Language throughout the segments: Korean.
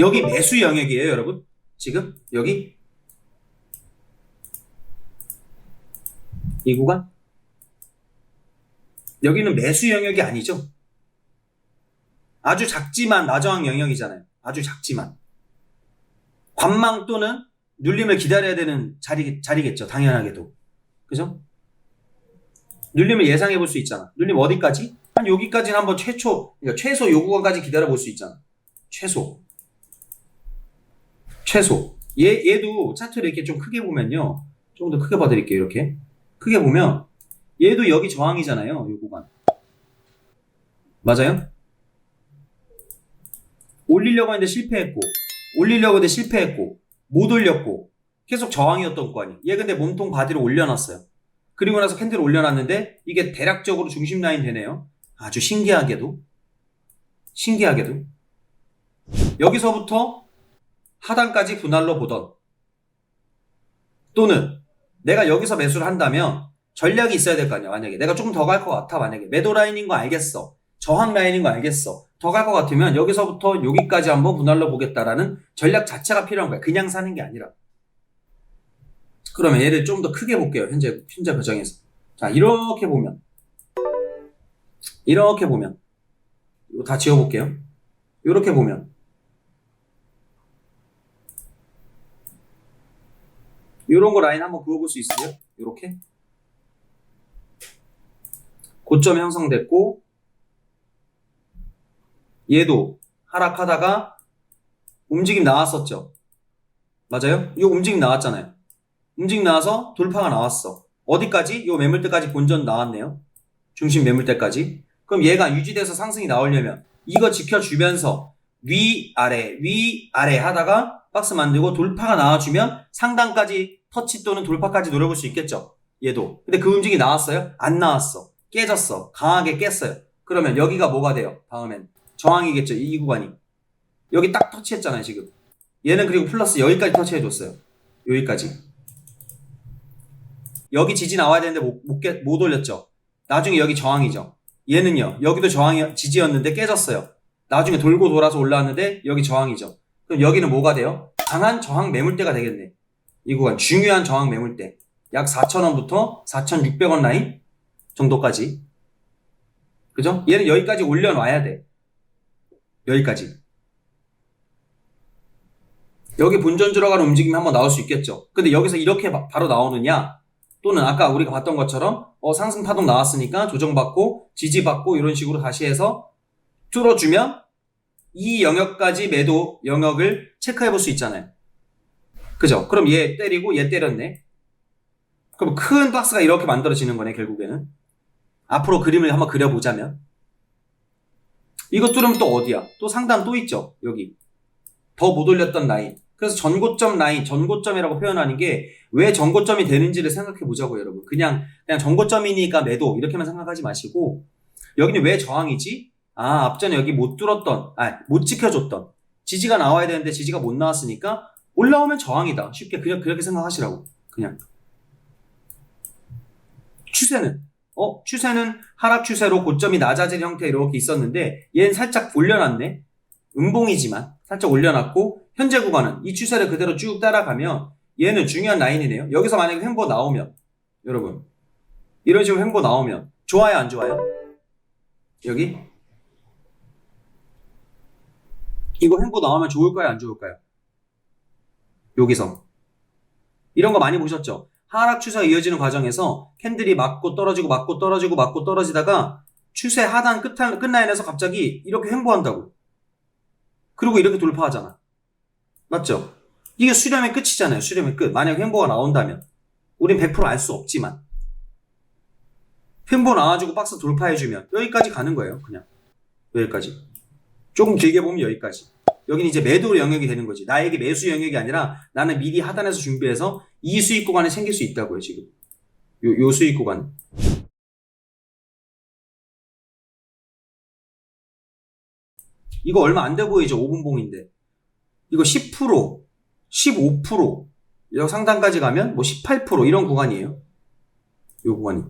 여기 매수 영역이에요, 여러분. 지금 여기 이 구간 여기는 매수 영역이 아니죠. 아주 작지만 나저항 영역이잖아요. 아주 작지만 관망 또는 눌림을 기다려야 되는 자리 자리겠죠. 당연하게도 그죠? 눌림을 예상해 볼 수 있잖아. 눌림 어디까지? 한 여기까지는 한번 최초, 그러니까 최소 요 구간까지 기다려 볼 수 있잖아. 최소. 최소. 얘, 얘도 차트를 이렇게 좀 크게 보면요. 조금 더 크게 봐드릴게요. 이렇게. 크게 보면, 얘도 여기 저항이잖아요. 요 구간. 맞아요? 올리려고 했는데 실패했고, 올리려고 했는데 실패했고, 못 올렸고, 계속 저항이었던 구간이. 얘 근데 몸통 바디로 올려놨어요. 그리고 나서 캔들을 올려놨는데 이게 대략적으로 중심 라인 되네요. 아주 신기하게도 신기하게도 여기서부터 하단까지 분할로 보던 또는 내가 여기서 매수를 한다면 전략이 있어야 될 거 아니야 만약에. 내가 조금 더 갈 것 같아 만약에. 매도 라인인 거 알겠어. 저항 라인인 거 알겠어. 더 갈 것 같으면 여기서부터 여기까지 한번 분할로 보겠다라는 전략 자체가 필요한 거야. 그냥 사는 게 아니라. 그러면 얘를 좀 더 크게 볼게요. 현재 현재 과정에서. 자 이렇게 보면. 이렇게 보면. 이거 다 지워볼게요. 이렇게 보면 이런 거 라인 한번 그어볼 수 있어요? 이렇게 고점 형성됐고 얘도 하락하다가 움직임 나왔었죠. 맞아요? 이거 움직임 나왔잖아요. 움직 나와서 돌파가 나왔어. 어디까지? 요 매물대까지 본전 나왔네요. 중심 매물대까지. 그럼 얘가 유지돼서 상승이 나오려면 이거 지켜주면서 위 아래 위 아래 하다가 박스 만들고 돌파가 나와주면 상단까지 터치 또는 돌파까지 노려볼 수 있겠죠. 얘도. 근데 그 움직이 나왔어요? 안 나왔어. 깨졌어. 강하게 깼어요. 그러면 여기가 뭐가 돼요? 다음엔 저항이겠죠. 이 구간이. 여기 딱 터치했잖아요, 지금. 얘는 그리고 플러스 여기까지 터치해줬어요. 여기까지. 여기 지지 나와야 되는데 못, 못, 깨- 못 올렸죠. 나중에 여기 저항이죠. 얘는요. 여기도 저항이 지지였는데 깨졌어요. 나중에 돌고 돌아서 올라왔는데 여기 저항이죠. 그럼 여기는 뭐가 돼요? 강한 저항 매물대가 되겠네. 이 구간 중요한 저항 매물대. 약 4,000원부터 4,600원 라인 정도까지. 그죠? 얘는 여기까지 올려놔야 돼. 여기까지. 여기 본전 들어가는 움직임이 한번 나올 수 있겠죠. 근데 여기서 이렇게 바, 로 나오느냐? 또는 아까 우리가 봤던 것처럼 어, 상승 파동 나왔으니까 조정받고 지지받고 이런 식으로 다시 해서 뚫어주면 이 영역까지 매도 영역을 체크해 볼 수 있잖아요. 그죠? 그럼 얘 때리고 얘 때렸네. 그럼 큰 박스가 이렇게 만들어지는 거네 결국에는. 앞으로 그림을 한번 그려보자면 이거 뚫으면 또 어디야? 또 상단 또 있죠. 여기 더 못 올렸던 라인. 그래서 전고점 라인, 전고점이라고 표현하는 게 왜 전고점이 되는지를 생각해 보자고요, 여러분. 그냥, 그냥 전고점이니까 매도, 이렇게만 생각하지 마시고, 여기는 왜 저항이지? 아, 앞전에 여기 못 뚫었던, 아, 못 지켜줬던, 지지가 나와야 되는데 지지가 못 나왔으니까, 올라오면 저항이다. 쉽게 그냥 그렇게 생각하시라고. 그냥. 추세는, 어, 추세는 하락 추세로 고점이 낮아질 형태 이렇게 있었는데, 얘는 살짝 올려놨네? 음봉이지만, 살짝 올려놨고, 현재 구간은 이 추세를 그대로 쭉 따라가면 얘는 중요한 라인이네요. 여기서 만약에 횡보 나오면 여러분 이런 식으로 횡보 나오면 좋아요 안 좋아요? 여기 이거 횡보 나오면 좋을까요 안 좋을까요? 여기서 이런 거 많이 보셨죠? 하락 추세가 이어지는 과정에서 캔들이 맞고 떨어지고 맞고 떨어지고 맞고 떨어지다가 추세 하단 끝, 끝라인에서 갑자기 이렇게 횡보한다고 그리고 이렇게 돌파하잖아 맞죠? 이게 수렴의 끝이잖아요. 수렴의 끝. 만약 횡보가 나온다면. 우린 100%알 수 없지만. 횡보 나와주고 박스 돌파해주면 여기까지 가는 거예요. 그냥. 여기까지. 조금 길게 보면 여기까지. 여기는 이제 매도 영역이 되는 거지. 나에게 매수 영역이 아니라 나는 미리 하단에서 준비해서 이 수익 구간에 생길 수 있다고요, 지금. 요, 요 수익 구간. 이거 얼마 안 돼 보이죠? 5분봉인데. 이거 10%, 15%, 여 상단까지 가면 뭐 18% 이런 구간이에요. 이 구간이.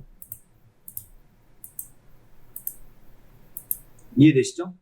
이해되시죠?